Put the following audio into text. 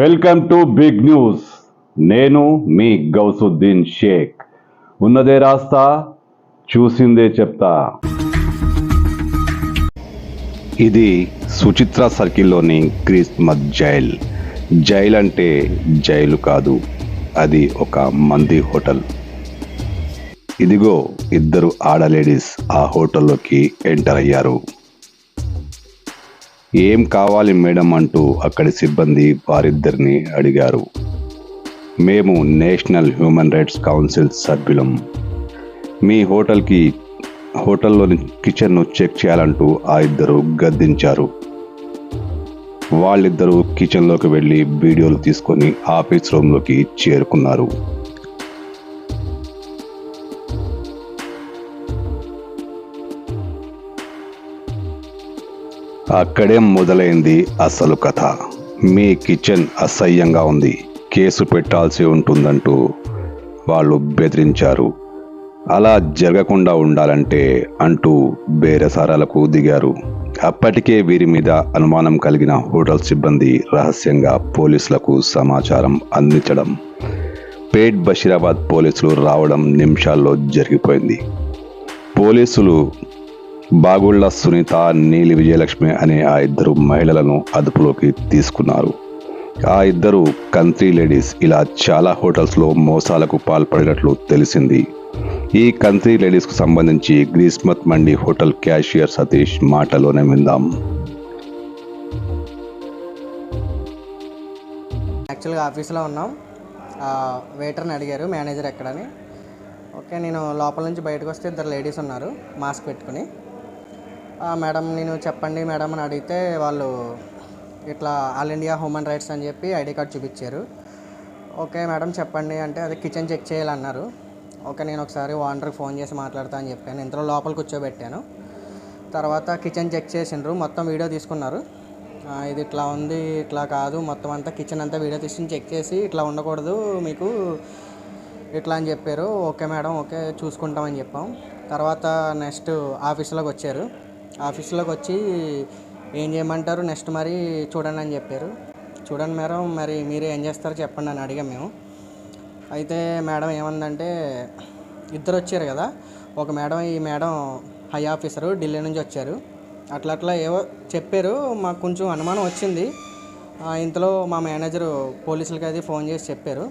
Welcome to big news. నేను మీ గౌసుద్దీన్ షేక్. ఉన్నదే రాస్తా చూసిందే చెప్తా. ఇది సుచిత్ర సర్కిల్లోని క్రిస్మస్ జైల్. జైల్ అంటే జైలు కాదు అది ఒక మంది హోటల్. ఇదిగో ఇద్దరు ఆడ లేడీస్ ఆ హోటల్లోకి ఎంటర్ అయ్యారు. ఏం కావాలి మేడం అంటూ అక్కడి సిబ్బంది వారిద్దరిని అడిగారు. మేము నేషనల్ హ్యూమన్ రైట్స్ కౌన్సిల్ సభ్యులం. మీ హోటల్కి హోటల్లోని కిచెన్ను చెక్ చేయాలంటూ ఆ ఇద్దరు గద్దించారు. వాళ్ళిద్దరూ కిచెన్లోకి వెళ్ళి వీడియోలు తీసుకొని ఆఫీస్ రూమ్లోకి చేరుకున్నారు. అక్కడే మొదలైంది అసలు కథ. మీ కిచెన్ అసహ్యంగా ఉంది. కేసు పెట్టాల్సి ఉంటుందంటూ వాళ్ళు బెదిరించారు. అలా జరగకుండా ఉండాలంటే అంటూ బేరసారాలకు దిగారు. అప్పటికే వీరి మీద అనుమానం కలిగిన హోటల్ సిబ్బంది రహస్యంగా పోలీసులకు సమాచారం అందించడం పేట్ బషీరాబాద్ పోలీసులు రావడం నిమిషాల్లో జరిగిపోయింది. పోలీసులు బాగుళ్ళ సునీత నీలి విజయలక్ష్మి అనే ఆ ఇద్దరు మహిళలను అదుపులోకి తీసుకున్నారు. ఆ ఇద్దరు కంట్రీ లేడీస్ ఇలా చాలా హోటల్స్లో మోసాలకు పాల్పడినట్లు తెలిసింది. ఈ కంత్రీ లేడీస్కు సంబంధించి గ్రీస్మత్ మండి హోటల్ క్యాషియర్ సతీష్ మాటలోనే విందాం. యాక్చువల్గా ఆఫీస్లో ఉన్నాం. వెయిటర్ని అడిగారు మేనేజర్ ఎక్కడని. ఓకే నేను లోపల నుంచి బయటకు వస్తే ఇద్దరు లేడీస్ ఉన్నారు మాస్క్ పెట్టుకుని. మేడం నేను చెప్పండి మేడం అని అడిగితే వాళ్ళు ఇట్లా ఆల్ ఇండియా హ్యూమన్ రైట్స్ అని చెప్పి ఐడి కార్డ్ చూపించారు. ఓకే మేడం చెప్పండి అంటే అది కిచెన్ చెక్ చేయాలన్నారు. ఓకే నేను ఒకసారి ఓనర్కి ఫోన్ చేసి మాట్లాడతా అని చెప్పాను. ఇంతలో లోపల కూర్చోబెట్టాను. తర్వాత కిచెన్ చెక్ చేసిండ్రు. మొత్తం వీడియో తీసుకున్నారు. ఇది ఇట్లా ఉంది ఇట్లా కాదు. మొత్తం అంతా కిచెన్ అంతా వీడియో తీసి చెక్ చేసి ఇట్లా ఉండకూడదు మీకు ఇట్లా అని చెప్పారు. ఓకే మేడం ఓకే చూసుకుంటామని చెప్పాం. తర్వాత నెక్స్ట్ ఆఫీస్లోకి వచ్చారు. ఆఫీస్లోకి వచ్చి ఏం చేయమంటారు నెక్స్ట్ మరి చూడండి అని చెప్పారు. చూడండి మేడం మరి మీరు ఏం చేస్తారో చెప్పండి అని అడిగాం మేము. అయితే మేడం ఏమందంటే ఇద్దరు వచ్చారు కదా ఒక మేడం ఈ మేడం హై ఆఫీసరు ఢిల్లీ నుంచి వచ్చారు. అట్లా అట్లా ఏవో చెప్పారు మాకు కొంచెం అనుమానం వచ్చింది. ఆ, ఇంతలో మా మేనేజరు పోలీసులకి అది ఫోన్ చేసి చెప్పారు.